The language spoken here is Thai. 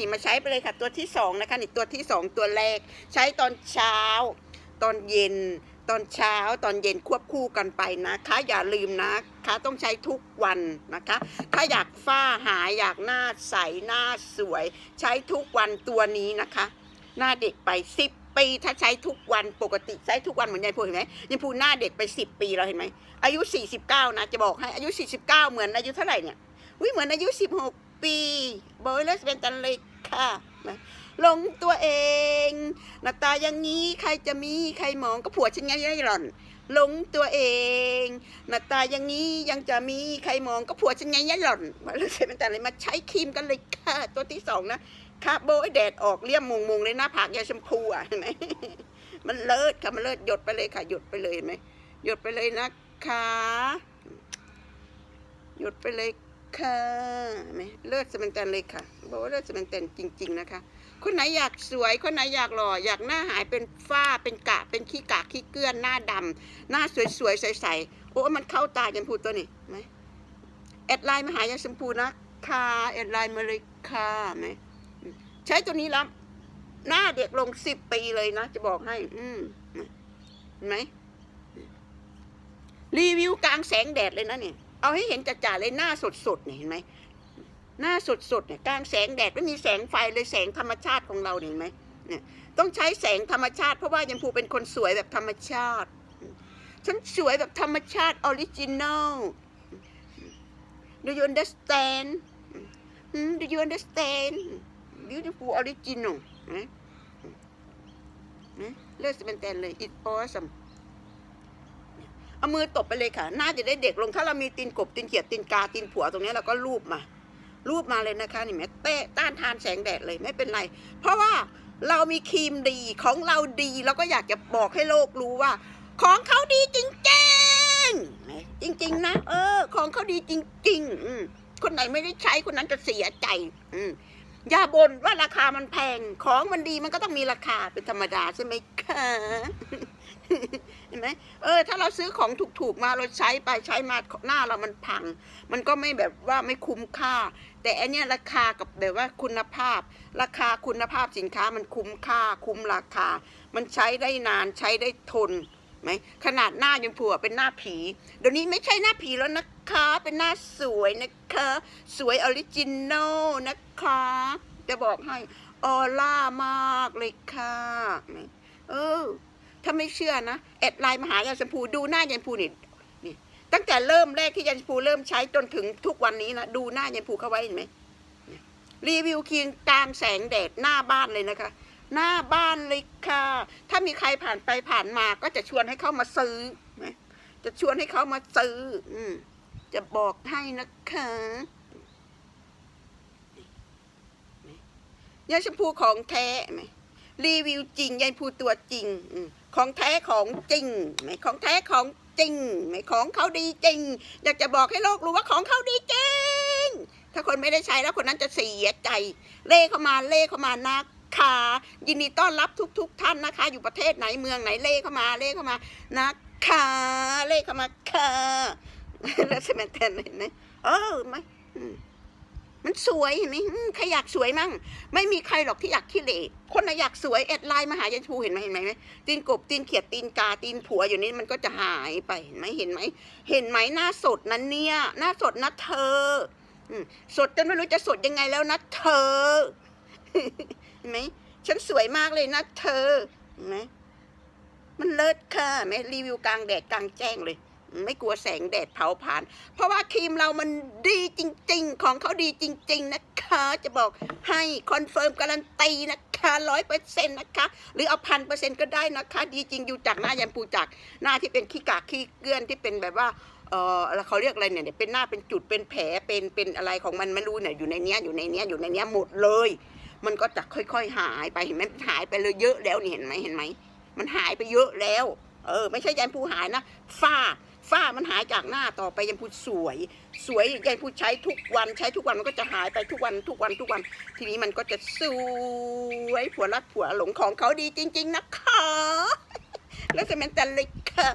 นี่มาใช้ไปเลยค่ะ ตัวที่สองนะคะนี่ตัวที่สองตัวแรก ใช้ตอนเช้า ตอนเย็น ตอนเช้า ตอนเย็นควบคู่กันไปนะคะ อย่าลืมนะคะ ต้องใช้ทุกวันนะคะ ถ้าอยากฝ้าหายอยากหน้าใสหน้าสวย ใช้ทุกวันตัวนี้นะคะ หน้าเด็กไปสิบปีถ้าใช้ทุกวันปกติใช้ทุกวันเหมือนยายพูเห็นไหมยายพูหน้าเด็กไปสิบปีแล้วเห็นไหมอายุ 49 นะ จะบอกให้อายุ 49 เหมือนอายุเท่าไหร่เนี่ยวิเหมือนอายุ 16 ปีบอยเลสเป็นตันเลย ค่ะนะหลงตัวเองหน้าตาอย่างนี้ใครจะมีใครมองก็ผัวฉันไงไอ้หล่อนหลงตัวเองหน้าตาอย่างนี้ยังจะมีใครมองก็ผัวฉันไงไอ้หล่อนบอยเลสเป็นตันเลยมาใช้ครีมกันเลยค่ะ ตัวที่สองนะครับโบยแดดออกเลี่ยมมุงมุงเลยหน้าผากยาชมพูอะเห็นไหมมันเลิศค่ะมันเลิศหยดไปเลยค่ะหยดไปเลยเห็นไหมหยดไปเลยนะคะหยดไปเลย ค่ะไหมเลิศสเปนแตนเลยค่ะบอกว่าเลิศสเปนแตนจริง ๆ นะคะ คนไหนอยากสวย คนไหนอยากหล่อ อยากหน้าหายเป็นฝ้า เป็นกะ เป็นขี้กากขี้เกลือน หน้าดำหน้าสวยๆ ใสๆ โอ้มันเข้าตายันพูตัวนี้ไหมแอดไลน์มาหายาชมพูนะค่ะแอดไลน์มาเลยค่ะไหมใช้ตัวนี้แล้วหน้าเด็กลงสิบปีเลยนะ จะบอกให้ อืมเห็นไหมรีวิวกลางแสงแดดเลยนะเนี่ย เอาให้เห็นจ่าๆเลยหน้าสดๆเนี่ยเห็นไหมหน้าสดๆเนี่ยกลางแสงแดดไม่มีแสงไฟเลยแสงธรรมชาติของเราเห็นไหมเนี่ยต้องใช้แสงธรรมชาติเพราะว่ายังภูเป็นคนสวยแบบธรรมชาติ ฉันสวยแบบธรรมชาติออริจินอล Do you understand Do you understand beautiful original นะนะเลือดสเปนแตนเลย it awesome เอามือตบไปเลยค่ะหน้าจะได้เด็กลงถ้าเรามีตีนกบตีนเขียดตีนกาตีนผัวตรงนี้เราก็รูปมา รูปมาเลยนะคะนี่แม่เต้ต้านทานแสงแดดเลยไม่เป็นไร เพราะว่าเรามีครีมดีของเราดีเราก็อยากจะบอกให้โลกรู้ว่า ของเขาดีจริงๆจริง ๆ นะ เออ ของเขาดีจริง ๆ อืคนไหนไม่ได้ใช้คนนั้นจะเสียใจ อืม อย่าบ่นว่าราคามันแพง ของมันดีมันก็ต้องมีราคาเป็นธรรมดาใช่ไหมคะเห็นไหมเออ ถ้าเราซื้อของถูกๆมาเราใช้ไปใช้มาหน้าเรามันพัง มันก็ไม่แบบว่าไม่คุ้มค่า แต่อันเนี้ยราคากับแบบว่าคุณภาพ ราคาคุณภาพสินค้ามันคุ้มค่า คุ้มราคา มันใช้ได้นานใช้ได้ทน ไหมขนาดหน้ายังผัวเป็นหน้าผีเดี๋ยวนี้ไม่ใช่หน้าผีแล้วนะคะ เป็นหน้าสวยนะคะ สวยออริจินอลนะคะ จะบอกให้ออร่ามากเลยค่ะเออถ้าไม่เชื่อนะแอดไลน์มาหายายชมพูดูหน้ายายชมพูนี่นี่ ตั้งแต่เริ่มแรกที่ยายชมพูเริ่มใช้จนถึงทุกวันนี้นะดูหน้ายายชมพูเข้าไว้เห็นไหมรีวิวครีมกลางแสงแดดหน้าบ้านเลยนะคะ หน้าบ้านเลยค่ะ ถ้ามีใครผ่านไปผ่านมาก็จะชวนให้เข้ามาซื้อ จะชวนให้เขามาซื้อ อืมจะบอกให้นะคะยายชมพูของแท้ไหมรีวิวจริงยายพูตัวจริงอของแท้ของจริงไหมของแท้ของจริงไหมของเขาดีจริง อยากจะบอกให้โลกรู้ว่าของเขาดีจริง ถ้าคนไม่ได้ใช้แล้วคนนั้นจะเสียใจ เล่เข้ามาเล่เข้ามานะ คะ ยินดีต้อนรับทุกๆท่านนะคะ อยู่ประเทศไหนเมืองไหนเล่เข้ามาเล่เข้ามานะคะเล่เข้ามาค่ะแล้วใช่ไหมแทนเห็นไหมเออไม่มมันสวยเห็นไหมใครอยากสวยมั่ง ไม่มีใครหรอกที่อยากขี้เหร่คนไหนอยากสวยแอดไลน์มาหายันชูเห็นไหมเห็นไหมไหมตีนกบตีนเขียดตีนกาตีนผัวอยู่นี่มันก็จะหายไปเห็นไหมเห็นไหมเห็นไหมหน้าสดนั้นเนี่ย หน้าสดนะเธอสดจนไม่รู้จะสดยังไงแล้วนะเธอ เห็นไหมฉันสวยมากเลยนะเธอเห็นไหมมันเลิศค่ะแม่รีวิวกลางแดดกลางแจ้งเลย ไม่กลัวแสงแดดเผาผลาญเพราะว่าครีมเรามันดีจริง ๆ ของเขาดีจริง ๆ นะคะ จะบอกให้คอนเฟิร์มการันตีนะคะร้อยเปอร์เซ็นต์นะคะ หรือเอาพันเปอร์เซ็นต์ก็ได้นะคะ ดีจริงอยู่จากหน้ายันปูจากหน้าที่เป็นขี้กากขี้เกลื่อนที่เป็นแบบว่าเออแล้วเขาเรียกอะไรเนี่ยเนี่ยเป็นหน้าเป็นจุดเป็นแผลเป็นเป็นอะไรของมันไม่รู้เนี่ยอยู่ในเนี้ยอยู่ในเนี้ยอยู่ในเนี้ยหมดเลย มันก็จะค่อย ๆ หายไปเห็นไหมหายไปเลยเยอะแล้วนี่เห็นไหมเห็นไหมมันหายไปเยอะแล้ว เออ ไม่ใช่ยันพูหายนะฝ้าฝ้ามันหายจากหน้าต่อไปยันพูสวย สวยยันพูใช้ทุกวันใช้ทุกวันมันก็จะหายไปทุกวันทุกวันทุกวัน ทีนี้มันก็จะสวยผัวรักผัวหลงของเขาดีจริง ๆ นะคะ แล้วจะเป็นแต่เล็กค่ะ